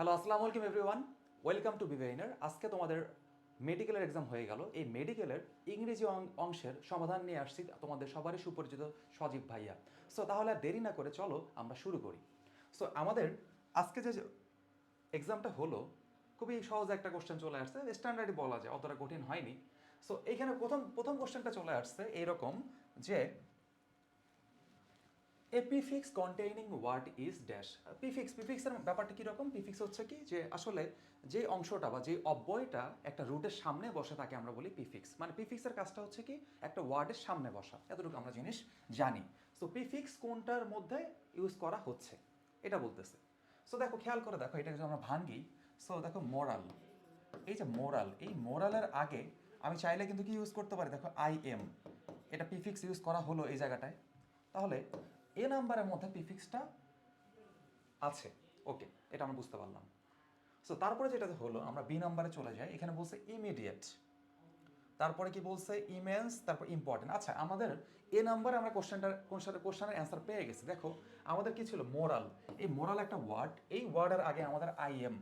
Hello আসসালামু আলাইকুম everyone welcome to বিভেইনার আজকে তোমাদের মেডিকেলের এক্সাম হয়ে গেল। এই মেডিকেলের ইংরেজি অংশের সমাধান নিয়ে আসছি তোমাদের সবারই সুপরিচিত সজীব ভাইয়া। সো তাহলে দেরি না করে চলো আমরা শুরু করি। সো আমাদের আজকে যে এক্সামটা হলো, খুবই সহজ একটা কোশ্চেন চলে আসছে। স্ট্যান্ডার্ডই বলা যায়, অতটা কঠিন হয়নি। সো এখানে প্রথম প্রথম কোশ্চেনটা চলে আসছে এরকম যে a prefix containing word is dash prefix প্রিফিক্সের ব্যাপারটা কীরকম? প্রিফিক্স হচ্ছে কি যে আসলে যে অংশটা বা যে অব্যয়টা একটা রুটের সামনে বসে তাকে আমরা বলি প্রিফিক্স মানে প্রিফিক্সের কাজটা হচ্ছে কি একটা ওয়ার্ডের সামনে বসা। এতটুকু আমরা জিনিস জানি। সো প্রিফিক্স কোনটার মধ্যে ইউজ করা হচ্ছে? এটা বলতেছে। সো দেখো, খেয়াল করে দেখো এটা যদি আমরা ভাঙ্গি সো দেখো মোরাল এই যে মোরাল এই মোরালের আগে আমি চাইলে কিন্তু কি ইউজ করতে পারি? দেখো আই এম এটা প্রিফিক্স ইউজ করা হলো এই জায়গাটায়। তাহলে এ নাম্বারের মধ্যে প্রিফিক্সটা আছে। ওকে এটা আমরা বুঝতে পারলাম। সো তারপরে যেটা হলো, আমরা বি নাম্বারে চলে যাই, এখানে বলছে ইমিডিয়েট তারপরে কি বলছে? ইমেন্স তারপর ইম্পর্টেন্ট আচ্ছা আমাদের এ নাম্বারে আমরা কোশ্চেনটার কোশ্চেনের কোশ্চেনের অ্যান্সার পেয়ে গেছি। দেখো, আমাদের কি ছিল? মোরাল এই মোরাল একটা ওয়ার্ড এই ওয়ার্ডের আগে আমাদের আই এম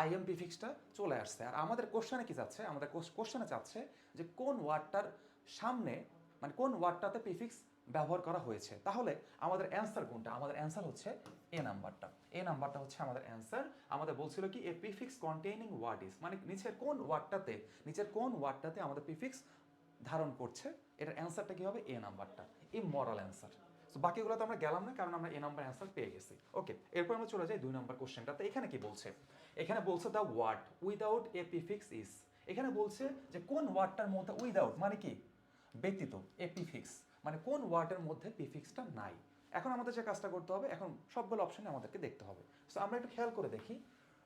আই এম প্রিফিক্সটা চলে আসছে। আর আমাদের কোশ্চেনে কি চাচ্ছে আমাদের কোশ্চেনে চাচ্ছে যে কোন ওয়ার্ডটার সামনে মানে কোন ওয়ার্ডটাতে প্রিফিক্স ব্যবহার করা হয়েছে। তাহলে আমাদের অ্যান্সার কোনটা? আমাদের অ্যান্সার হচ্ছে এ নাম্বারটা। এ নাম্বারটা হচ্ছে আমাদের অ্যান্সার আমাদের বলছিল কি a prefix containing word is মানে নিচের কোন ওয়ার্ডটাতে নিচের কোন ওয়ার্ডটাতে আমাদের প্রিফিক্স ধারণ করছে, এটার অ্যান্সারটা কি হবে? এ নাম্বারটা। ইমরাল অ্যান্সার সো বাকিগুলো তো আমরা গেলাম না, কারণ আমরা এ নাম্বার অ্যান্সার পেয়ে গেছি। ওকে এরপর আমরা চলে যাই দুই নম্বর কোশ্চেনটাতে এখানে কি বলছে? এখানে বলছে the word without a prefix is এখানে বলছে যে কোন ওয়ার্ডটার মধ্যে উইদাউট মানে কি? ব্যতীত এ প্রিফিক্স মানে কোন ওয়ার্ডের মধ্যে প্রিফিক্সটা নাই। এখন আমাদের যে কাজটা করতে হবে, এখন সবগুলো অপশানে আমাদেরকে দেখতে হবে। সো আমরা একটু খেয়াল করে দেখি।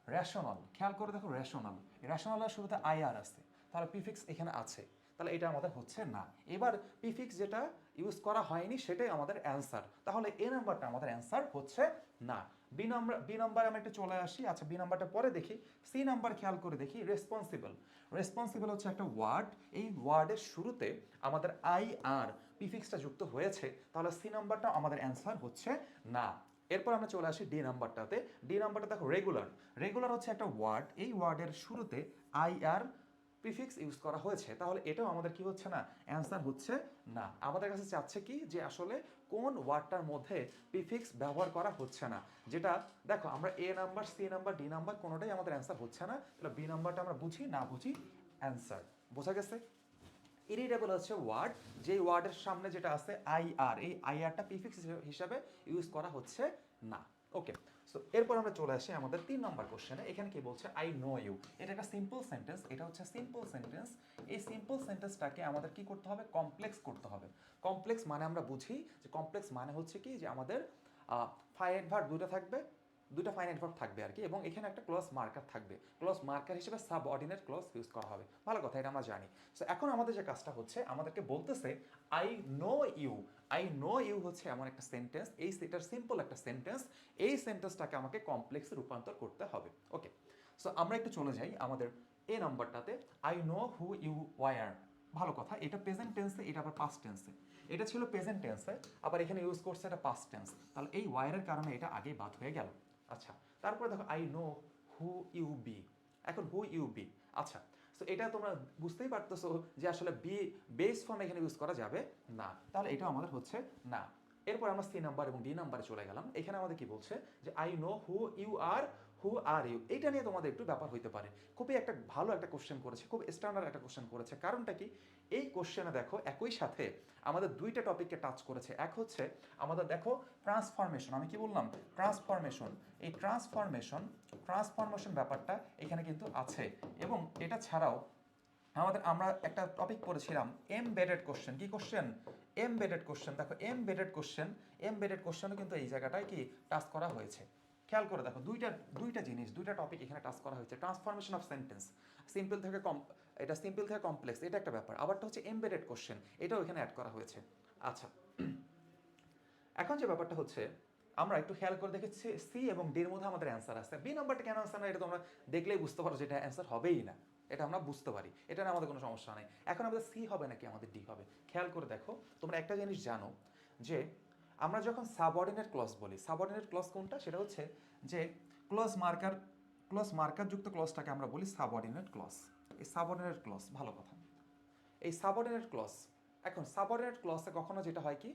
রেশনাল খেয়াল করে দেখো রেশনাল রেশনালের শুরুতে আইআর আছে। তাহলে প্রিফিক্স এখানে আছে। তাহলে এটা আমাদের হচ্ছে না। এবার প্রিফিক্স যেটা ইউজ করা হয়নি, সেটাই আমাদের অ্যান্সার তাহলে এ নাম্বারটা আমাদের অ্যান্সার হচ্ছে না। বি নাম্বার বি নাম্বার আমি একটু চলে আসি। আচ্ছা বি নাম্বারটা পরে দেখি। সি নাম্বার খেয়াল করে দেখি। রেসপন্সিবল রেসপন্সিবল হচ্ছে একটা ওয়ার্ড এই ওয়ার্ডের শুরুতে আমাদের আই আর প্রিফিক্সটা যুক্ত হয়েছে। তাহলে সি নাম্বারটা আমাদের অ্যান্সার হচ্ছে না। এরপর আমরা চলে আসি ডি নাম্বারটাতে ডি নাম্বারটা দেখো রেগুলার রেগুলার হচ্ছে একটা ওয়ার্ড এই ওয়ার্ডের শুরুতে আই আর প্রিফিক্স ইউজ করা হয়েছে, তাহলে এটাও আমাদের কি হচ্ছে না? অ্যান্সার হচ্ছে না। আমাদের কাছে চাচ্ছে কি যে আসলে কোন ওয়ার্ডটার মধ্যে প্রিফিক্স ব্যবহার করা হচ্ছে না, যেটা দেখো আমরা A number C number D number কোনোটাই আমাদের অ্যান্সার হচ্ছে না, তাহলে বি নাম্বারটা আমরা বুঝি, না বুঝি অ্যান্সার বোঝা গেছে? ইরিটেবল হচ্ছে ওয়ার্ড যেই ওয়ার্ডের সামনে যেটা আছে আইআর এই আই আরটা প্রিফিক্স হিসাবে ইউজ করা হচ্ছে না। ওকে সো এরপর আমরা চলে আসি আমাদের তিন নম্বর কোশ্চেনে এখানে কি বলছে আই নো ইউ এটা একটা সিম্পল সেন্টেন্স এটা হচ্ছে সিম্পল সেন্টেন্স এই সিম্পল সেন্টেন্সটাকে আমাদের কি করতে হবে? কমপ্লেক্স করতে হবে। কমপ্লেক্স মানে আমরা বুঝি যে কমপ্লেক্স মানে হচ্ছে কি? যে আমাদের ফাইভ ভার্ব দুটো থাকবে। দুটো ফাইনাইট ভার্ব থাকবে আর কি, এবং এখানে একটা ক্লস মার্কার থাকবে। ক্লস মার্কার হিসেবে সাব অর্ডিনেট ক্লস ইউজ করা হবে। ভালো কথা, এটা আমরা জানি। সো এখন আমাদের যে কাজটা হচ্ছে, আমাদেরকে বলতেছে I know you I know you হচ্ছে এমন একটা সেন্টেন্স এই সেটার সিম্পল একটা সেন্টেন্স এই সেন্টেন্সটাকে আমাকে কমপ্লেক্সে রূপান্তর করতে হবে। ওকে সো আমরা একটু চলে যাই আমাদের A নাম্বারটাতে I know who you were ভালো কথা, এটা প্রেজেন্ট টেন্সে এটা আবার পাস্ট টেন্সে এটা ছিল প্রেজেন্ট টেন্সে আবার এখানে ইউজ করছে এটা পাস্ট টেন্স তাহলে এই ওয়ারের কারণে এটা আগেই বাদ হয়ে গেল। আচ্ছা তারপরে দেখো I know who you be এখন হু ইউ বি আচ্ছা তো এটা তোমরা বুঝতেই পারতেছো যে আসলে বি বেস ফর্ম এখানে ইউজ করা যাবে না। তাহলে এটা আমাদের হচ্ছে না। এরপর আমরা সি নাম্বার এবং ডি নাম্বারে চলে গেলাম। এখানে আমাদের কি বলছে? যে I know who you are who are you এইটা নিয়ে তোমাদের একটু ব্যাপার হইতে পারে। খুবই একটা ভালো একটা কোশ্চেন করেছে, খুব স্ট্যান্ডার্ড একটা কোশ্চেন করেছে। কারণটা কি? এই কোশ্চেনে দেখো, একই সাথে আমাদের দুইটা টপিককে টাচ করেছে। এক হচ্ছে আমাদের দেখো ট্রান্সফরমেশন আমি কি বললাম? ট্রান্সফরমেশন এই ট্রান্সফরমেশন ট্রান্সফরমেশন ব্যাপারটা এখানে কিন্তু আছে। এবং এটা ছাড়াও আমাদের আমরা একটা টপিক পড়েছিলাম এমবেডেড কোশ্চেন কি কোশ্চেন এমবেডেড কোশ্চেন দেখো এমবেডেড কোশ্চেন এমবেডেড কোশ্চেনও কিন্তু এই জায়গাটায় কি টাচ করা হয়েছে। খেয়াল করে দেখো, দুইটা দুইটা জিনিস, দুইটা টপিক এখানে টাচ করা হয়েছে। ট্রান্সফরমেশন অফ সেন্টেন্স সিম্পল থেকে কম এটা সিম্পল থেকে কমপ্লেক্স এটা একটা ব্যাপার। আবারটা হচ্ছে এমবেডেড কোশ্চেন এটাও এখানে অ্যাড করা হয়েছে। আচ্ছা এখন যে ব্যাপারটা হচ্ছে, আমরা একটু খেয়াল করে দেখেছি সি এবং ডির মধ্যে আমাদের অ্যান্সার আছে। বি নাম্বারটা কেন অ্যান্সার না, এটা তোমরা দেখলেই বুঝতে পারো যে এটা অ্যান্সার হবেই না। এটা আমরা বুঝতে পারি। এটা নিয়ে আমাদের কোনো সমস্যা নেই। এখন আমাদের সি হবে নাকি আমাদের ডি হবে? খেয়াল করে দেখো, তোমরা একটা জিনিস জানো যে আমরা যখন সাবঅর্ডিনেট ক্লস বলি সাবঅর্ডিনেট ক্লস কোনটা? সেটা হচ্ছে যে ক্লস মার্কার ক্লস মার্কার যুক্ত ক্লসটাকে আমরা বলি সাবঅর্ডিনেট ক্লস এই সাবঅর্ডিনেট ক্লস ভালো কথা। এই সাবঅর্ডিনেট ক্লস এখন সাবঅর্ডিনেট ক্লসে কখনো যেটা হয় কি,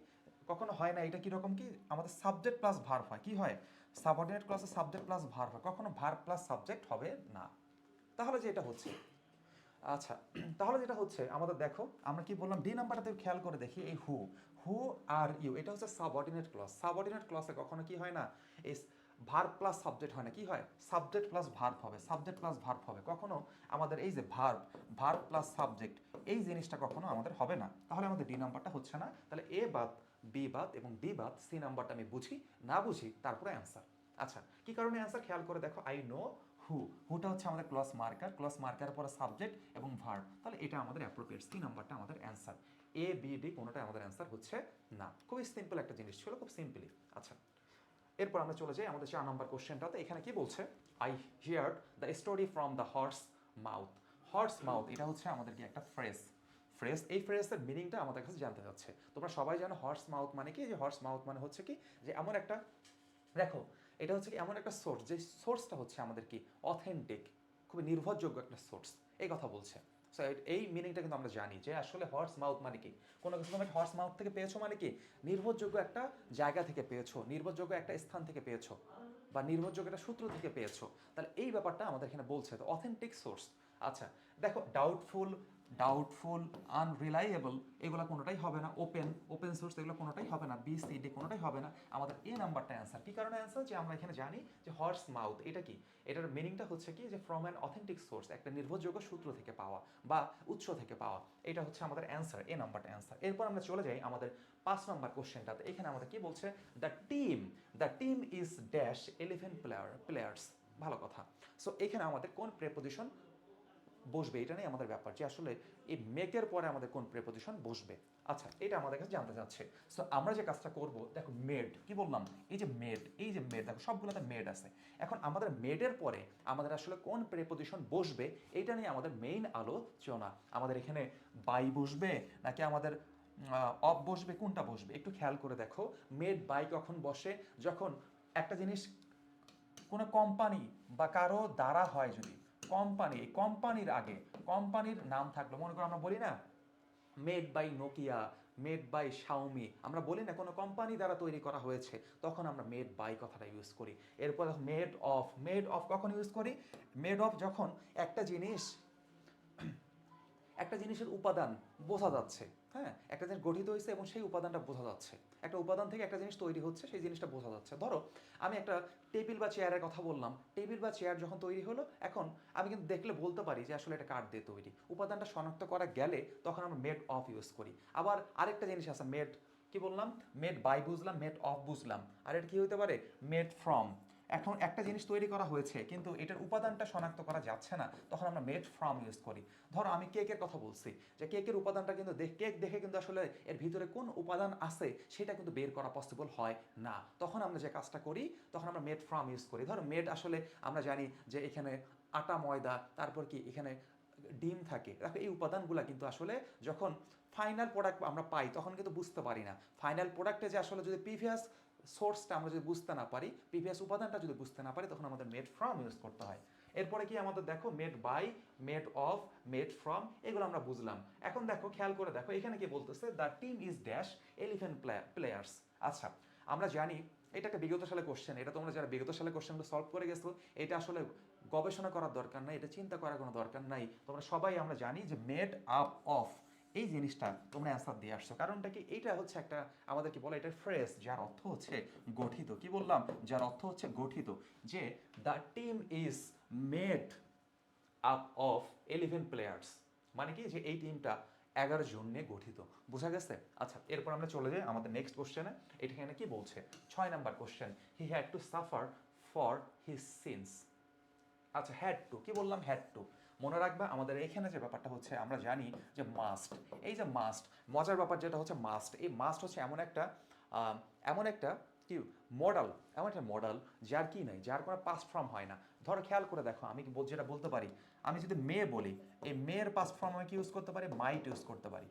কখনো হয় না, এটা কীরকম কি? আমাদের সাবজেক্ট প্লাস ভার্ব হয়। কি হয়? সাবঅর্ডিনেট ক্লসে সাবজেক্ট প্লাস ভার্ব হয়। কখনো ভার্ব প্লাস সাবজেক্ট হবে না। তাহলে যেটা হচ্ছে আচ্ছা তাহলে যেটা হচ্ছে, আমাদের দেখো, আমরা কি বললাম ডি নাম্বারটাতে খেয়াল করে দেখি, এই হু হু আর ইউ এটা হচ্ছে সাবঅর্ডিনেট ক্লস সাবঅর্ডিনেট ক্লসে কখনো কি হয় না? এই ভার্ব প্লাস সাবজেক্ট হয় না। কি হয়? সাবজেক্ট প্লাস ভার্ব হবে। সাবজেক্ট প্লাস ভার্ব হবে। কখনো আমাদের এই যে ভার্ব ভার্ব প্লাস সাবজেক্ট এই জিনিসটা কখনো আমাদের হবে না। তাহলে আমাদের ডি নাম্বারটা হচ্ছে না। তাহলে এ বাদ বি বাদ এবং ডি বাদ সি নাম্বারটা আমি বুঝি, না বুঝি, তারপরে অ্যান্সার আচ্ছা কি কারণে অ্যান্সার খেয়াল করে দেখো আই নো হু হুটা হচ্ছে আমাদের ক্লস মার্কার ক্লস মার্কার পরে সাবজেক্ট এবং ভার্ব তাহলে এটা আমাদের অ্যাপ্রোপ্রিয়েট সি নাম্বারটা আমাদের অ্যান্সার এ বি ডি কোনোটাই আমাদের অ্যান্সার হচ্ছে না। খুবই সিম্পল একটা জিনিস ছিল, খুব সিম্পলি আচ্ছা এরপর আমরা চলে যাই আমাদের চার নম্বর কোশ্চেনটাতে এখানে কি বলছে? I hear the story from the horse mouth horse mouth এটা হচ্ছে আমাদের কি একটা ফ্রেজ ফ্রেজ এই ফ্রেজের মিনিংটা আমাদের কাছে জানতে যাচ্ছে তোমরা সবাই জানো হর্স মাউথ মানে কি? যে হর্স মাউথ মানে হচ্ছে কি? যে এমন একটা, দেখো, এটা হচ্ছে কি এমন একটা সোর্স যে সোর্সটা হচ্ছে আমাদের কি? অথেন্টিক খুবই নির্ভরযোগ্য একটা সোর্স এই কথা বলছে। এই মিনিংটা কিন্তু আমরা জানি যে আসলে হর্স মাউথ মানে কি? কোনো কিছু তুমি হর্স মাউথ থেকে পেয়েছ মানে কি? নির্ভরযোগ্য একটা জায়গা থেকে পেয়েছ, নির্ভরযোগ্য একটা স্থান থেকে পেয়েছ, বা নির্ভরযোগ্য একটা সূত্র থেকে পেয়েছ। তাহলে এই ব্যাপারটা আমাদের এখানে বলছে তো অথেন্টিক সোর্স আচ্ছা দেখো ডাউটফুল ডাউটফুল আনরিলাইয়েবল এগুলো কোনোটাই হবে না। ওপেন ওপেন সোর্স এগুলো কোনোটাই হবে না। বি সি ডি কোনোটাই হবে না। আমাদের এ নাম্বারটা অ্যান্সার কি কারণে অ্যান্সার যে আমরা এখানে জানি যে হর্স মাউথ এটা কি? এটার মিনিংটা হচ্ছে কি? যে ফ্রম অ্যান অথেন্টিক সোর্স একটা নির্ভরযোগ্য সূত্র থেকে পাওয়া বা উৎস থেকে পাওয়া। এটা হচ্ছে আমাদের অ্যান্সার এ নাম্বারটা অ্যান্সার এরপর আমরা চলে যাই আমাদের পাঁচ নাম্বার কোশ্চেনটাতে এখানে আমাদের কি বলছে? The team the team is dash eleven player players ভালো কথা। সো এখানে আমাদের কোন প্রেপোজিশন বসবে, এটা নিয়ে আমাদের ব্যাপার যে আসলে এই মেকের পরে আমাদের কোন প্রেপোজিশন বসবে। আচ্ছা এটা আমাদের কাছে জানতে চাচ্ছে। সো আমরা যে কাজটা করব, দেখো মেড কি বললাম? এই যে মেড এই যে মেড দেখো সবগুলোতে মেড আছে। এখন আমাদের মেডের পরে আমাদের আসলে কোন প্রেপোজিশন বসবে এটা নিয়ে আমাদের মেইন আলোচনা। আমাদের এখানে বাই বসবে, নাকি আমাদের অফ বসবে, কোনটা বসবে? একটু খেয়াল করে দেখো। মেড বাই কখন বসে? যখন একটা জিনিস কোনো কোম্পানি বা কারও দ্বারা হয় যদি কোম্পানি কোম্পানির আগে, কোম্পানির নাম থাকল, মনে করো আমরা বলি না made by Nokia made by Xiaomi আমরা বলি না কোনো কোম্পানি দ্বারা তৈরি করা হয়েছে, তখন আমরা মেড বাই কথাটা ইউজ করি। এরপর মেড অফ মেড অফ কখন ইউজ করি? মেড অফ যখন একটা জিনিস একটা জিনিসের উপাদান বোঝা যাচ্ছে হ্যাঁ? একটা জিনিস গঠিত হয়েছে এবং সেই উপাদানটা বোঝা যাচ্ছে। একটা উপাদান থেকে একটা জিনিস তৈরি হচ্ছে, সেই জিনিসটা বোঝা যাচ্ছে। ধরো, আমি একটা টেবিল বা চেয়ারের কথা বললাম। টেবিল বা চেয়ার যখন তৈরি হলো, এখন আমি কিন্তু দেখলে বলতে পারি যে আসলে এটা কাঠ দিয়ে তৈরি। উপাদানটা শনাক্ত করা গেলে তখন আমরা মেড অফ ইউজ করি। আবার আরেকটা জিনিস আছে মেড কি বললাম? মেড বাই বুঝলাম মেড অফ বুঝলাম। আর এটা কি হতে পারে? মেড ফ্রম এখন একটা জিনিস তৈরি করা হয়েছে, কিন্তু এটার উপাদানটা শনাক্ত করা যাচ্ছে না। তখন আমরা মেড ফ্রম ইউজ করি। ধরো আমি কেকের কথা বলছি, যে কেকের উপাদানটা কিন্তু কেক দেখে কিন্তু আসলে এর ভিতরে কোন উপাদান আছে সেটা কিন্তু বের করা পসিবল হয় না। তখন আমরা যে কাজটা করি, তখন আমরা মেড ফ্রম ইউজ করি। ধরো মেড আসলে আমরা জানি যে এখানে আটা, ময়দা, তারপর কি এখানে ডিম থাকে। দেখো, এই উপাদানগুলো কিন্তু আসলে যখন ফাইনাল প্রোডাক্ট আমরা পাই, তখন কিন্তু বুঝতে পারি না। ফাইনাল প্রোডাক্টে যে আসলে যদি প্রিভিয়াস সোর্সটা আমরা যদি বুঝতে না পারি প্রিভিয়াস উপাদানটা যদি বুঝতে না পারি, তখন আমাদের মেড ফ্রম ইউজ করতে হয়। এরপরে কি আমাদের দেখো made by made of made from এগুলো আমরা বুঝলাম। এখন দেখো, খেয়াল করে দেখো, এখানে কি বলতেছে the team is dash eleven players আচ্ছা আমরা জানি এটা একটা বিগত সালে কোশ্চেন এটা তোমরা যারা বিগত সালে কোশ্চেনগুলো সলভ করে গেছো, এটা আসলে গবেষণা করার দরকার নাই, এটা চিন্তা করার কোনো দরকার নাই। তোমরা সবাই আমরা জানি যে মেড আপ অফ এই জিনিসটা তোমরা অ্যান্সার দিয়ে আসছো। কারণটা কি? এইটা হচ্ছে একটা আমাদের কি বলে এটা ফ্রেস যার অর্থ হচ্ছে গঠিত। কি বললাম? যার অর্থ হচ্ছে গঠিত। যে the team is made up of eleven players মানে কি? যে এই টিমটা এগারো জন নিয়ে গঠিত। বোঝা গেছে? আচ্ছা এরপর আমরা চলে যাই আমাদের নেক্সট কোশ্চেনে এখানে কি বলছে? ছয় number question he had to suffer for his sins আচ্ছা হ্যাড টু কি বললাম? হ্যাড টু মনে রাখবে, আমাদের এখানে যে ব্যাপারটা হচ্ছে, আমরা জানি যে মাস্ট এই যে মাস্ট মজার ব্যাপার যেটা হচ্ছে মাস্ট এই মাস্ট হচ্ছে এমন একটা এমন একটা কি মডেল এমন একটা মডেল যার কি নাই, যার কোনো পাস্ট ফর্ম হয় না। ধরো, খেয়াল করে দেখো, আমি কি যেটা বলতে পারি, আমি যদি মেয়ে বলি, এই মেয়ের পাস্ট ফর্ম আমি কি ইউজ করতে পারি? মাইট ইউজ করতে পারি।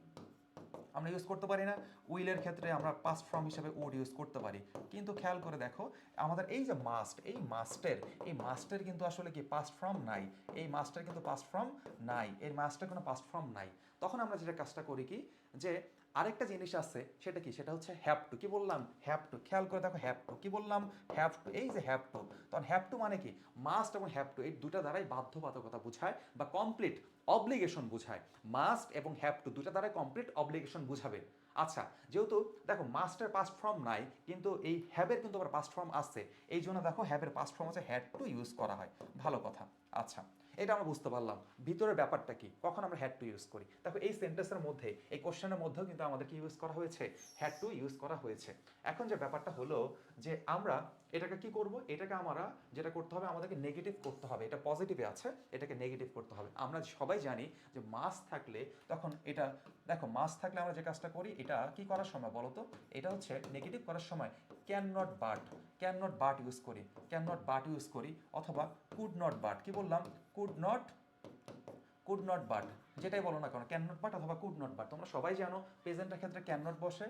আমরা ইউজ করতে পারি না। উইলের ক্ষেত্রে আমরা পাস্ট ফর্ম হিসেবে উড ইউজ করতে পারি। কিন্তু খেয়াল করে দেখো, আমাদের এই যে মাস্ট এই মাস্টের এই মাস্টের কিন্তু আসলে কি পাস্ট ফর্ম নাই। এই মাস্টের কিন্তু পাস্ট ফর্ম নাই। এর মাস্টের কোনো পাস্ট ফর্ম নাই। তখন আমরা যেটা কাজটা করি কি, যে আরেকটা জিনিস আছে, সেটা কি? সেটা হচ্ছে হ্যাপ টু কি বললাম? হ্যাপ টু খেয়াল করে দেখো হ্যাপ টু কি বললাম? হ্যাপ টু এই যে হ্যাপ টু তখন হ্যাপ টু মানে কি? মাস্ট এবং হ্যাপ টু এই দুটা দ্বারাই বাধ্যবাধকতা বোঝায় বা কমপ্লিট অব্লিগেশন বোঝায়। মাস্ট এবং হ্যাভ টু দুটা দ্বারা কমপ্লিট অব্লিগেশন বুঝাবে। আচ্ছা যেহেতু দেখো মাস্টার পাস্ট ফর্ম নাই, কিন্তু এই হ্যাবের কিন্তু আবার পাস্ট ফর্ম আসছে। এই জন্য দেখো হ্যাবের পাস্ট ফর্ম হচ্ছে হ্যাড টু ইউজ করা হয়। ভালো কথা। আচ্ছা এটা আমরা বুঝতে পারলাম। ভিতরের ব্যাপারটা কি? কখন আমরা হ্যাড টু ইউজ করি? দেখো, এই সেন্টেন্সের মধ্যে, এই কোশ্চেনের মধ্যেও কিন্তু আমাদের কি ইউজ করা হয়েছে? হ্যাড টু ইউজ করা হয়েছে। এখন যে ব্যাপারটা হলো যে আমরা এটাকে কি করব? এটাকে আমরা যেটা করতে হবে, আমাদেরকে নেগেটিভ করতে হবে। এটা পজিটিভে আছে, এটাকে নেগেটিভ করতে হবে। আমরা সবাই জানি যে মাস থাকলে তখন এটা, দেখো মাস থাকলে আমরা যে কাজটা করি, এটা কি করার সময় বলো তো? এটা হচ্ছে নেগেটিভ করার সময়। Can not but can not but use করি ক্যান নট বাট ইউজ করি, অথবা কুড নট বাট কি বললাম? Could not could not but যেটাই বলো না কেন ক্যান নট বাট অথবা কুড নট বাট তোমরা সবাই জানো প্রেজেন্টের ক্ষেত্রে ক্যান নট বসে,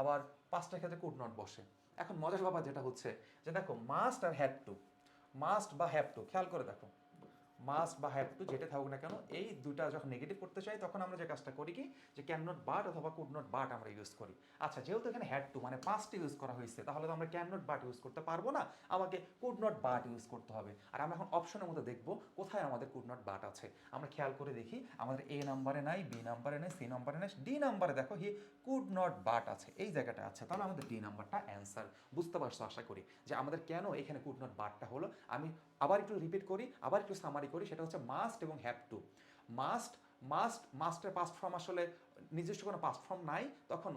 আবার পাস্টের ক্ষেত্রে কুড নট বসে। এখন মজার ব্যাপার যেটা হচ্ছে যে দেখো মাস্ট আর হ্যাড টু মাস্ট বা হ্যাভ টু খেয়াল করে দেখো। মাস্ট বা হ্যাভ টু যেটা থাকুক না কেন, এই দুটা যখন নেগেটিভ করতে চাই, তখন আমরা যে কাজটা করি কি, যে ক্যান নট বাট অথবা কুড নট বাট আমরা ইউজ করি। আচ্ছা যেহেতু এখানে হ্যাড টু মানে পাস্ট ইউজ করা হয়েছে, তাহলে তো আমরা ক্যান নট বাট ইউজ করতে পারব না, আমাকে কুড নট বাট ইউজ করতে হবে। আর আমরা এখন অপশনের মধ্যে দেখব কোথায় আমাদের কুড নট বাট আছে। আমরা খেয়াল করে দেখি, আমাদের এ নাম্বারে নাই বি নাম্বারে নাই সি নাম্বারে নাই ডি নাম্বারে দেখো হি কুড নট বাট আছে, এই জায়গাটা আছে। তাহলে আমাদের ডি নাম্বারটা অ্যান্সার বুঝতে পারছ আশা করি? যে আমাদের কেন এখানে কুড নট বাটটা হলো? আমি আবার একটু রিপিট করি, আবার একটু সামারি করি, সেটা হচ্ছে মাস্ট এবং হ্যাভ টু মাস্ট মাস্ট মাস্টের পাস্ট ফর্ম আসলে নিজস্ব কোনো পাস্ট ফর্ম নাই, তখন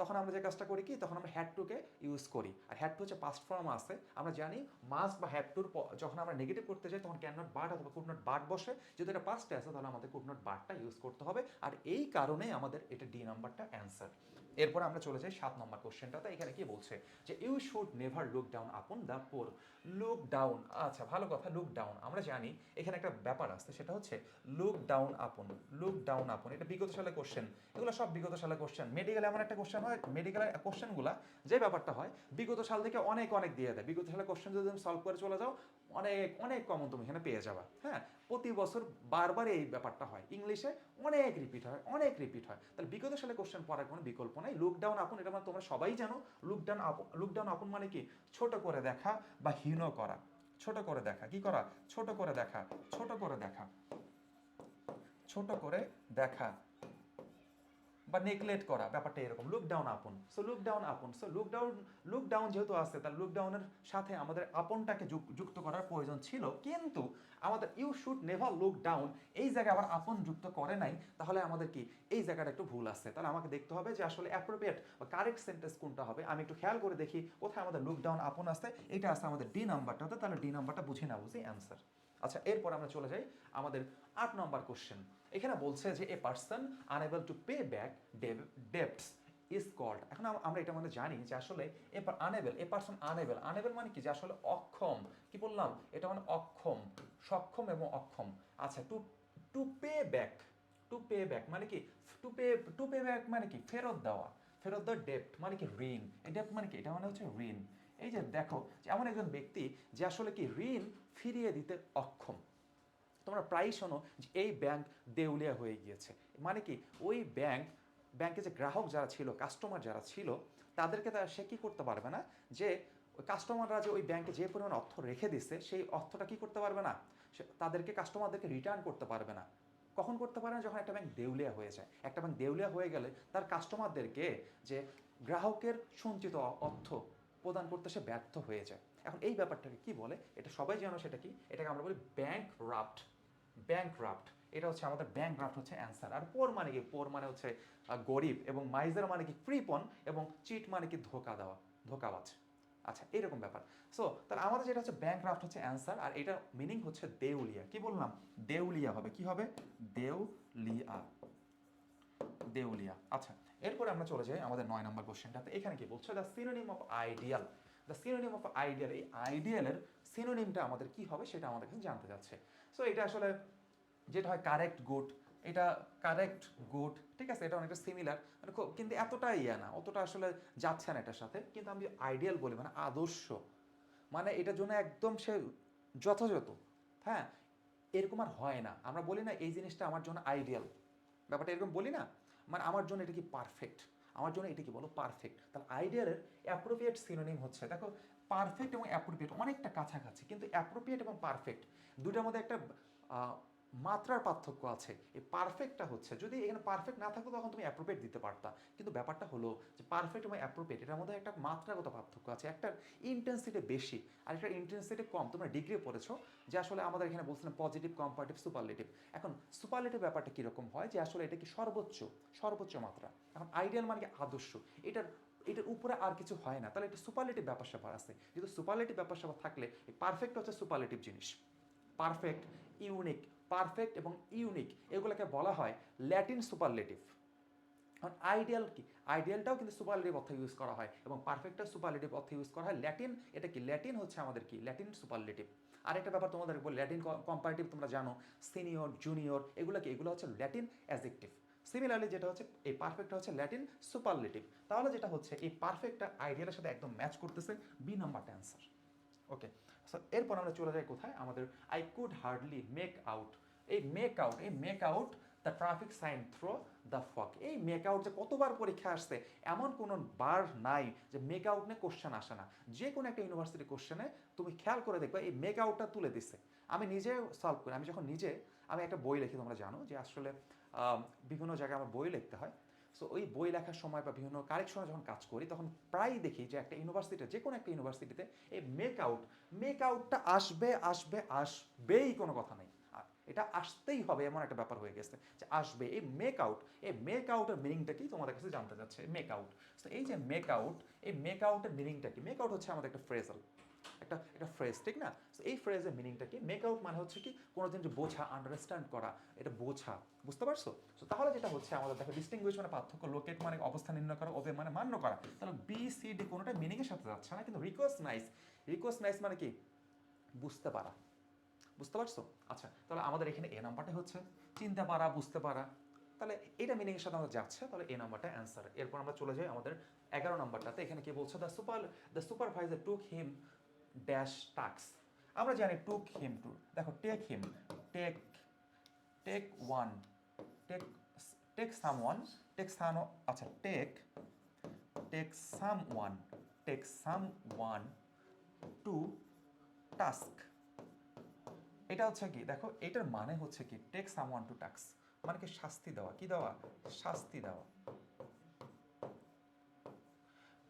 তখন আমরা যে কাজটা করি কি, তখন আমরা হ্যাড টুকে ইউজ করি। আর হ্যাড টু হচ্ছে পাস্ট ফর্ম আছে। আমরা জানি মাস্ট বা হ্যাড টুর যখন আমরা নেগেটিভ করতে যাই, তখন ক্যান নট বাট অথবা কুড নট বাট বসে। যদি এটা পাস্টে আসে, তাহলে আমাদের কুড নট বাটটা ইউজ করতে হবে। আর এই কারণেই আমাদের এটা ডি নাম্বারটা অ্যান্সার এরপর আমরা চলে যাই সাত নম্বর কোশ্চেনটাতে এখানে কি বলছে যে you should never look down upon the poor look down আচ্ছা ভালো কথা লুক ডাউন আমরা জানি এখানে একটা ব্যাপার আছে, সেটা হচ্ছে look down upon look down upon এটা বিগত সালে কোশ্চেন এগুলো সব বিগত সালে কোশ্চেন মেডিকেল এমন একটা কোশ্চেন হয় মেডিকেলের কোশ্চেনগুলো যে ব্যাপারটা হয়, বিগত সাল থেকে অনেক অনেক দিয়ে দেয়। বিগত সালে কোশ্চেন যদি তুমি সলভ করে চলে যাও, অনেক অনেক কমন তুমি এখানে পেয়ে যাবা। হ্যাঁ? প্রতি বছর বারবার এই ব্যাপারটা হয়। ইংলিশে অনেক রিপিট হয়, অনেক রিপিট হয়। তাহলে বিগত সালে কোশ্চেন পড়ার কোনো বিকল্প নাই। লুকডাউন আপন এটা মানে তোমরা সবাই জানো লুকডাউন আপন লুকডাউন আপন মানে কি? ছোট করে দেখা বা হীন করা। ছোট করে দেখা। কি করা? ছোট করে দেখা। ছোট করে দেখা। ছোট করে দেখা। বা নেগলেক্ট করা, ব্যাপারটা এরকম। Look down upon so look down upon so look down look down যেহেতু আছে তার লুক ডাউনের সাথে আমাদের আপনটাকে যুক- যুক্ত করার প্রয়োজন ছিল। কিন্তু আমাদের you should never look down এই জায়গায় আবার আপন যুক্ত করে নাই, তাহলে আমাদের কি? এই জায়গাটা একটু ভুল আছে। তাহলে আমাকে দেখতে হবে যে আসলে অ্যাপ্রোপ্রিয়েট বা কারেক্ট সেন্টেন্স কোনটা হবে। আমি একটু খেয়াল করে দেখি কোথায় আমাদের লুক ডাউন আপন আছে। এটা আছে আমাদের ডি নাম্বারটাতে তাহলে ডি নাম্বারটা বুঝে না বুঝি অ্যান্সার আচ্ছা এরপর আমরা চলে যাই আমাদের আট নম্বর কোশ্চেন এখানে বলছে যে a person unable to pay back debts is called এখন আমরা এটা মানে জানি যে আসলে a unable a person unable unable মানে কি? যে আসলে অক্ষম। কি বললাম? এটা মানে অক্ষম, সক্ষম এবং অক্ষম। আচ্ছা to to pay back to pay back মানে কি? To pay to pay back মানে কি? ফেরত দেওয়া। ফেরত দেওয়া ডেপ্ট মানে কি? ঋণ। ডেপ্ট মানে কি? এটা মানে হচ্ছে ঋণ। এই যে দেখো এমন একজন ব্যক্তি যে আসলে কি ঋণ ফিরিয়ে দিতে অক্ষম। তোমরা প্রায়ই শোনো যে এই ব্যাংক দেউলিয়া হয়ে গিয়েছে। মানে কি, ওই ব্যাংক ব্যাংকে যে গ্রাহক যারা ছিল কাস্টমার যারা ছিল, তাদেরকে তারা সে কি করতে পারবে না? যে কাস্টমাররা যে ওই ব্যাংকে যে পরিমাণ অর্থ রেখে দিচ্ছে সেই অর্থটা কি করতে পারবে না? তাদেরকে কাস্টমারদেরকে রিটার্ন করতে পারবে না। কখন করতে পারে না? যখন একটা ব্যাংক দেউলিয়া হয়ে যায়। একটা ব্যাংক দেউলিয়া হয়ে গেলে তার কাস্টমারদেরকে যে গ্রাহকের সঞ্চিত অর্থ প্রদান করতে সে ব্যর্থ হয়ে যায়। এখন এই ব্যাপারটাকে কি বলে? এটা সবাই জানো সেটা কি? এটাকে আমরা বলি ব্যাংক রাফট ব্যাংক রাফট এটা হচ্ছে আমাদের ব্যাংক রাফট হচ্ছে অ্যান্সার আর পোর মানে কি? পোর মানে হচ্ছে গরিব এবং মাইজার মানে কি? কৃপন এবং চিট মানে কি? ধোকা দেওয়া, ধোকাবাজ। আচ্ছা এরকম ব্যাপার। সো তাহলে আমাদের যেটা হচ্ছে ব্যাংক রাফট হচ্ছে অ্যান্সার আর এটা মিনিং হচ্ছে দেউলিয়া। কি বললাম? দেউলিয়া হবে। কি হবে? দেউলিয়া। দেউলিয়া। আচ্ছা এরপরে আমরা চলে যাই আমাদের নয় নম্বর কোশ্চেনটাতে এখানে কি বলছে? The synonym of ideal the synonym of ideal এই আইডিয়ালের সিনোনিমটা আমাদের কি হবে সেটা আমাদের কাছে জানতে যাচ্ছে সো এটা আসলে যেটা হয় কারেক্ট গুড এটা কারেক্ট গুড ঠিক আছে? এটা অনেকটা সিমিলার মানে খুব- কিন্তু এতটা ইয়া না, অতটা আসলে যাচ্ছে না এটার সাথে। কিন্তু আমি আইডিয়াল বলি মানে আদর্শ। মানে এটার জন্য একদম সে যথাযথ। হ্যাঁ? এরকম আর হয় না। আমরা বলি না, এই জিনিসটা আমার জন্য আইডিয়াল ব্যাপারটা এরকম বলি না? মানে আমার জন্য এটা কি পারফেক্ট আমার জন্য এটা কি বলো পারফেক্ট তাহলে আইডিয়ার অ্যাপ্রোপ্রিয়েট সিনোনিম হচ্ছে, দেখো পারফেক্ট এবং অ্যাপ্রোপ্রিয়েট অনেকটা কাছাকাছি, কিন্তু অ্যাপ্রোপ্রিয়েট এবং পারফেক্ট দুটার মধ্যে একটা মাত্রার পার্থক্য আছে। এই পারফেক্টটা হচ্ছে, যদি এখানে পারফেক্ট না থাকতো তখন তুমি অ্যাপ্রোপ্রিয়েট দিতে পারতা। কিন্তু ব্যাপারটা হলো যে পারফেক্ট এবং অ্যাপ্রোপ্রিয়েট এটার মধ্যে একটা মাত্রাগত পার্থক্য আছে। একটার ইন্টেন্সিটি বেশি, আর একটা ইন্টেন্সিটি কম। তোমরা ডিগ্রি পড়েছো, যে আসলে আমাদের এখানে বলছিলাম পজিটিভ কম্পারেটিভ সুপারলেটিভ এখন সুপারলেটিভ ব্যাপারটা কীরকম হয়? যে আসলে এটা কি সর্বোচ্চ সর্বোচ্চ মাত্রা। এখন আইডিয়াল মানে কি আদর্শ? এটার এটার উপরে আর কিছু হয় না। তাহলে এটা সুপারলেটিভ ব্যাপার স্যাপার আছে। যেহেতু সুপারলেটিভ ব্যাপার স্যাপার থাকলে পারফেক্ট হচ্ছে সুপারলেটিভ জিনিস। পারফেক্ট ইউনিক পারফেক্ট এবং ইউনিক এগুলোকে বলা হয় ল্যাটিন সুপারলেটিভ এখন আইডিয়াল কি? আইডিয়ালটাও কিন্তু সুপারলেটিভ অর্থে ইউজ করা হয় এবং পারফেক্টটা সুপারলেটিভ অর্থে ইউজ করা হয়। ল্যাটিন এটা কি? ল্যাটিন হচ্ছে আমাদের কি? ল্যাটিন সুপারলেটিভ আর একটা ব্যাপার তোমাদের বলি ল্যাটিন কম্পারেটিভ তোমরা জানো সিনিয়র জুনিয়র এগুলো কি? এগুলো হচ্ছে ল্যাটিন অ্যাজেক্টিভ সিমিলারলি যেটা হচ্ছে, এই পারফেক্টটা হচ্ছে ল্যাটিন সুপারলেটিভ তাহলে যেটা হচ্ছে, এই পারফেক্টটা আইডিয়ালের সাথে একদম ম্যাচ করতেছে বি নাম্বারটা অ্যান্সার ওকে এরপর আমরা চলে যাই কোথায়? আমাদের I could hardly make out এই মেক আউট এই make out the traffic sign through the fog এই মেক আউট যে কতবার পরীক্ষা আসছে, এমন কোনো বার নাই যে মেক আউট নিয়ে কোশ্চেন আসে না। যে কোনো একটা ইউনিভার্সিটি কোশ্চেনে তুমি খেয়াল করে দেখবে এই মেক আউটটা তুলে দিচ্ছে আমি নিজে সলভ করি। আমি যখন নিজে, আমি একটা বই লিখি, তোমরা জানো যে আসলে বিভিন্ন জায়গায় আমার বই লিখতে হয়। সো ওই বই লেখার সময় বা বিভিন্ন কারেকশনে যখন কাজ করি, তখন প্রায়ই দেখি যে একটা ইউনিভার্সিটিতে যে কোনো একটা ইউনিভার্সিটিতে এই মেক আউট মেক আউটটা আসবে আসবে, আসবেই কোনো কথা নেই। এটা আসতেই হবে এমন একটা ব্যাপার হয়ে গেছে যে আসবে। এই মেক আউট এই মেক আউটের মিনিংটা কি তোমাদের কাছে জানতে চাচ্ছে? মেক আউট তো এই যে মেক আউট এই মেক আউটের মিনিংটা কি? মেক আউট হচ্ছে আমাদের একটা ফ্রেজাল একটা একটা ফ্রেজ ঠিক না? এই ফ্রেজের মিনিংটা কি? মেক আউট মানে হচ্ছে কি কোনো জিনিস বোঝা আন্ডারস্ট্যান্ড করা, এটা বোঝা, বুঝতে পারছ? তো তাহলে যেটা হচ্ছে আমাদের, দেখো ডিস্টিংগুইশ মানে পার্থক্য লোকেট মানে অবস্থান নির্ণয় করা ওবে মানে মান্য করা। তাহলে বি সি ডি কোনোটা মিনিংয়ের সাথে যাচ্ছে না, কিন্তু রিকোয়েস্ট নাইস রিকোয়েস্ট নাইস মানে কি? বুঝতে পারা। বুঝতে পারছ? আচ্ছা তাহলে আমাদের এখানে এ নাম্বারটা হচ্ছে, চিনতে পারা, বুঝতে পারা। তাহলে এটা মিনিংয়ের সাথে আমাদের যাচ্ছে, তাহলে এ নাম্বারটা অ্যান্সার এরপর আমরা চলে যাই আমাদের এগারো নাম্বারটাতে এখানে কি বলছে? The super the supervisor took him dash tasks আমরা জানি টুক হিম টু দেখো take him take take one take take some one take some আচ্ছা take take some one take some one to task এটা হচ্ছে কি? দেখো, এটার মানে হচ্ছে কি? Take some one to task মানে কি শাস্তি দেওয়া? কি দেওয়া? শাস্তি দেওয়া।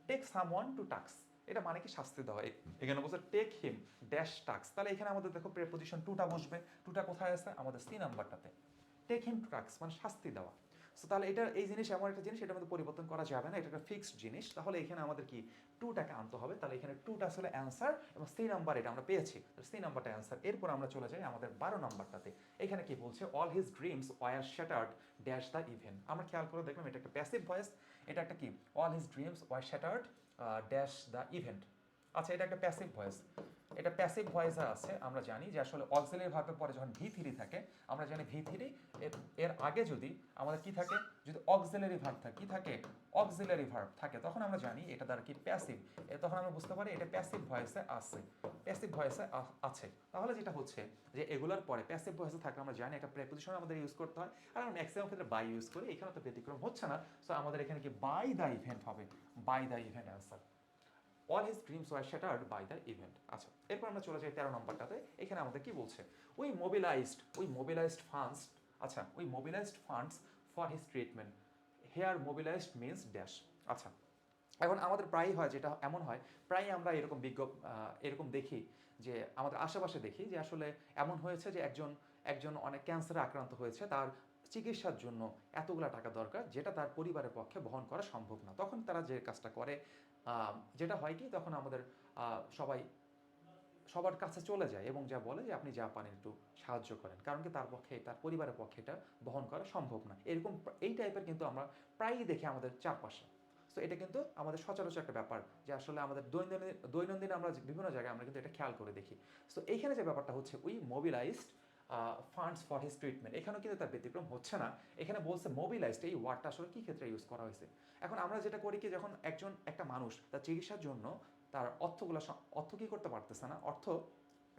Take some one to task এটা মানে কি শাস্তি দেওয়া? এখানে বলছে টেক হিম ড্যাশ টাক্স তাহলে এখানে আমাদের দেখো প্রেপোজিশন টুটা বসবে। টুটা কোথায় আছে? আমাদের সি নাম্বারটাতে টেক হিম টাক্স মানে শাস্তি দেওয়া। সো তাহলে এটা এই জিনিস এমন একটা জিনিস, এটার মধ্যে পরিবর্তন করা যাবে না। এটা একটা ফিক্সড জিনিস। তাহলে এখানে আমাদের কি টুটাকে আনতে হবে। তাহলে এখানে টুটা আসলে অ্যান্সার এবং সি নাম্বার এটা আমরা পেয়েছি। সি নাম্বারটা অ্যান্সার এরপর আমরা চলে যাই আমাদের বারো নাম্বারটাতে এখানে কি বলছে all his dreams were shattered dash the event আমরা খেয়াল করে দেখলাম, এটা একটা প্যাসিভ ভয়েস এটা একটা কি? All his dreams why shattered dash the event আচ্ছা এটা একটা প্যাসিভ ভয়েস এটা প্যাসিভ ভয়েস আছে, আমরা জানি যে আসলে অক্সিলারি ভার্বের পরে যখন ভি থ্রি থাকে, আমরা জানি ভি থ্রি এর আগে যদি আমাদের কি থাকে? যদি অক্সিলারি ভার্ব থাকে, কি থাকে? অক্সিলারি ভার্ব থাকে, তখন আমরা জানি এটা দ্বারা কি প্যাসিভ তখন আমরা বুঝতে পারি এটা প্যাসিভ ভয়েসে আছে। প্যাসিভ ভয়েসে আছে। তাহলে যেটা হচ্ছে যে এগুলোর পরে প্যাসিভ ভয়েসে থাকলে আমরা জানি একটা প্রেপোজিশন আমাদের ইউজ করতে হয়, আর আমরা ম্যাক্সিমাম ক্ষেত্রে বাই ইউজ করি এখানে তো ব্যতিক্রম হচ্ছে না। সো আমাদের এখানে কি বাই দ্য ইভেন্ট হবে? By the event answer all his dreams were shattered by the event আচ্ছা এরপর আমরা চলে যাই তেরো নম্বরটাতে। এখানে আমাদের কি বলছে? We mobilised we mobilised funds আচ্ছা we mobilised funds for his treatment here mobilised means dash আচ্ছা এখন আমাদের প্রায়ই হয় যেটা এমন হয়, প্রায়ই আমরা এরকম বিজ্ঞপ এরকম দেখি যে, আমাদের আশেপাশে দেখি যে আসলে এমন হয়েছে যে একজন একজন অনেক ক্যান্সারে আক্রান্ত হয়েছে, তার চিকিৎসার জন্য এতগুলা টাকা দরকার যেটা তার পরিবারের পক্ষে বহন করা সম্ভব না। তখন তারা যে কাজটা করে যেটা হয় কি, তখন আমাদের সবাই সবার কাছে চলে যায় এবং যা বলে যে আপনি যা পারেন একটু সাহায্য করেন। কারণ কি, তার পক্ষে, তার পরিবারের পক্ষে এটা বহন করা সম্ভব না। এরকম এই টাইপের কিন্তু আমরা প্রায়ই দেখি আমাদের চারপাশে। তো এটা কিন্তু আমাদের সচরাচর একটা ব্যাপার যে আসলে আমাদের দৈনন্দিন দৈনন্দিন আমরা বিভিন্ন জায়গায় আমরা কিন্তু এটা খেয়াল করে দেখি। তো এইখানে যে ব্যাপারটা হচ্ছে we mobilised funds for his treatment এখানেও কিন্তু তার ব্যতিক্রম হচ্ছে না। এখানে বলছে মোবিলাইজড এই ওয়ার্ডটা আসলে কি ক্ষেত্রে ইউজ করা হয়েছে? এখন আমরা যেটা করি কি, যখন একজন, একটা মানুষ তার চিকিৎসার জন্য তার অর্থগুলো অর্থ কি করতে পারতেছে না? অর্থ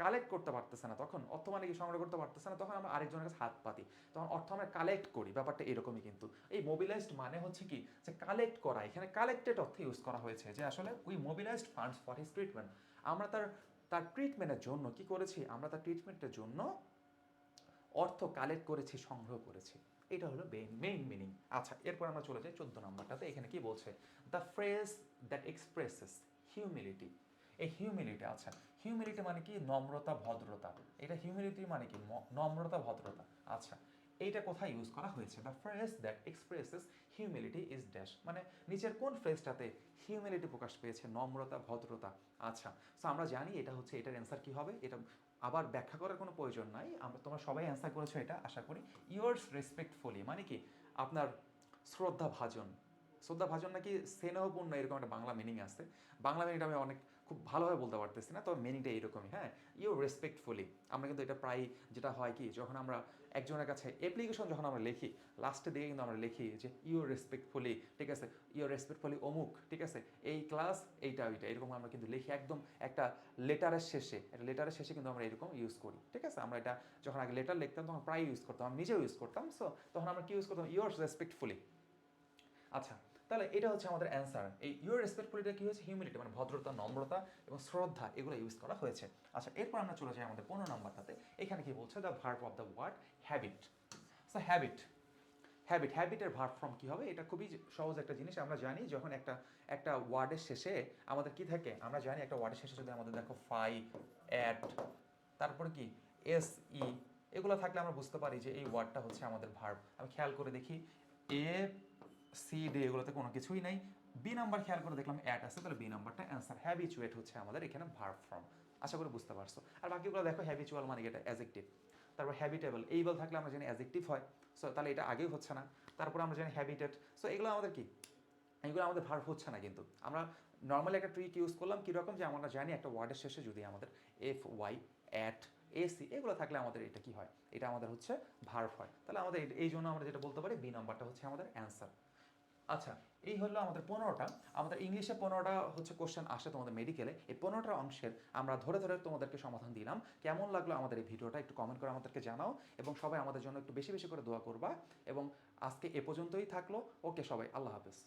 কালেক্ট করতে পারতেছে না। তখন অর্থ মানে কি সংগ্রহ করতে পারতেছে না? তখন আমরা আরেকজনের কাছে হাত পাতি। তখন অর্থ আমরা কালেক্ট করি, ব্যাপারটা এরকমই কিন্তু। এই মোবিলাইজড মানে হচ্ছে কি, যে কালেক্ট করা। এখানে কালেক্টেড অর্থ ইউজ করা হয়েছে যে আসলে we mobilised funds for his treatment আমরা তার তার ট্রিটমেন্টের জন্য কি করেছি? আমরা তার ট্রিটমেন্টের জন্য অর্থ কালেক্ট করেছি, সংগ্রহ করেছি। এটা হলো মেইন মিনিং আচ্ছা এরপর আমরা চলে যাই চোদ্দ নম্বরটাতে। এখানে কি বলছে? The phrase that expresses humility এই হিউমিলিটি আচ্ছা হিউমিলিটি মানে কি? নম্রতা, ভদ্রতা। এটা হিউমিলিটি মানে কি? নম্রতা, ভদ্রতা। আচ্ছা এইটা কোথায় ইউজ করা হয়েছে? The phrase that expresses humility is dash মানে নিচের কোন ফ্রেজটাতে হিউমিলিটি প্রকাশ পেয়েছে? নম্রতা, ভদ্রতা। আচ্ছা সো আমরা জানি এটা হচ্ছে, এটার অ্যান্সার কি হবে? এটা আবার ব্যাখ্যা করার কোনো প্রয়োজন নাই। আমরা, তোমরা সবাই অ্যান্সার করেছ এটা, আশা করি। ইয়ার্স রেসপেক্টফুলি মানে কি? আপনার শ্রদ্ধা ভাজন শ্রদ্ধা ভাজন নাকি স্নেহপূর্ণ, এরকম একটা বাংলা মিনিং আছে। বাংলা মিনিংটা আমি অনেক খুব ভালোভাবে বলতে পারতেছি না, তবে মিনিংটা এইরকমই হ্যাঁ? ইউ রেসপেক্টফুলি আমরা কিন্তু এটা প্রায় যেটা হয় কি, যখন আমরা একজনের কাছে অ্যাপ্লিকেশন যখন আমরা লিখি লাস্টের দিকে কিন্তু আমরা লিখি যে ইউ রেসপেক্টফুলি ঠিক আছে? ইউ রেসপেক্টফুলি অমুক, ঠিক আছে? এই ক্লাস এইটা, ওইটা। এরকম আমরা কিন্তু লিখি একদম একটা লেটারের শেষে, একটা লেটারের শেষে কিন্তু আমরা এরকম ইউজ করি, ঠিক আছে? আমরা এটা যখন আগে লেটার লিখতাম, তখন প্রায় ইউজ করতাম, আমি নিজেও ইউজ করতাম সো তখন আমরা কি ইউজ করতাম? ইউর রেসপেক্টফুলি আচ্ছা তাহলে এটা হচ্ছে আমাদের অ্যান্সার এই ইউর রেসপেক্টফুলিটা কি হয়েছে? হিউমিলিটি মানে ভদ্রতা, নম্রতা এবং শ্রদ্ধা এগুলো ইউজ করা হয়েছে। আচ্ছা এরপর আমরা চলে যাই আমাদের পনেরো নম্বরটাতে এখানে কি বলছে? The verb of the word habit so habit habit হ্যাবিটের verb form কী হবে? এটা খুবই সহজ একটা জিনিস। আমরা জানি যখন একটা একটা ওয়ার্ডের শেষে আমাদের কি থাকে? আমরা জানি একটা ওয়ার্ডের শেষে যদি আমাদের দেখো ফাই অ্যাট তারপর কি? এস ই এগুলো থাকলে আমরা বুঝতে পারি যে এই ওয়ার্ডটা হচ্ছে আমাদের ভার্ব আমি খেয়াল করে দেখি। এ সি ডি এগুলোতে কোনো কিছুই নাই। বি নাম্বার খেয়াল করে দেখলাম অ্যাট আছে, তাহলে বি নাম্বারটা অ্যান্সার হ্যাবিচুয়েট হচ্ছে আমাদের এখানে ভার্ব ফর্ম আশা করি বুঝতে পারছ। আর বাকিগুলো দেখো হ্যাবিচুয়াল মানে এটা অ্যাজেক্টিভ তারপর হ্যাবিটেবল এই এইবল থাকলে আমরা জানি অ্যাজেক্টিভ হয়। সো তাহলে এটা আগেই হচ্ছে না। তারপর আমরা জানি হ্যাবিটেড সো এগুলো আমাদের কি? এগুলো আমাদের ভার্ব হচ্ছে না কিন্তু। আমরা নর্মালি একটা ট্রিক ইউজ করলাম কীরকম যে আমরা জানি একটা ওয়ার্ডের শেষে যদি আমাদের এফ ওয়াই অ্যাট এসি এগুলো থাকলে আমাদের এটা কি হয়? এটা আমাদের হচ্ছে ভার্ভ হয়। তাহলে আমাদের এই জন্য আমরা যেটা বলতে পারি বি নাম্বারটা হচ্ছে আমাদের অ্যান্সার আচ্ছা এই হলো আমাদের পনেরোটা। আমাদের ইংলিশে পনেরোটা হচ্ছে কোশ্চেন আসে তোমাদের মেডিকেলে এই পনেরোটা অংশের আমরা ধরে ধরে তোমাদেরকে সমাধান দিলাম। কেমন লাগল আমাদের এই ভিডিওটা একটু কমেন্ট করে আমাদেরকে জানাও এবং সবাই আমাদের জন্য একটু বেশি বেশি করে দোয়া করবা। এবং আজকে এ পর্যন্তই থাকল। ওকে সবাই, আল্লাহ হাফেজ।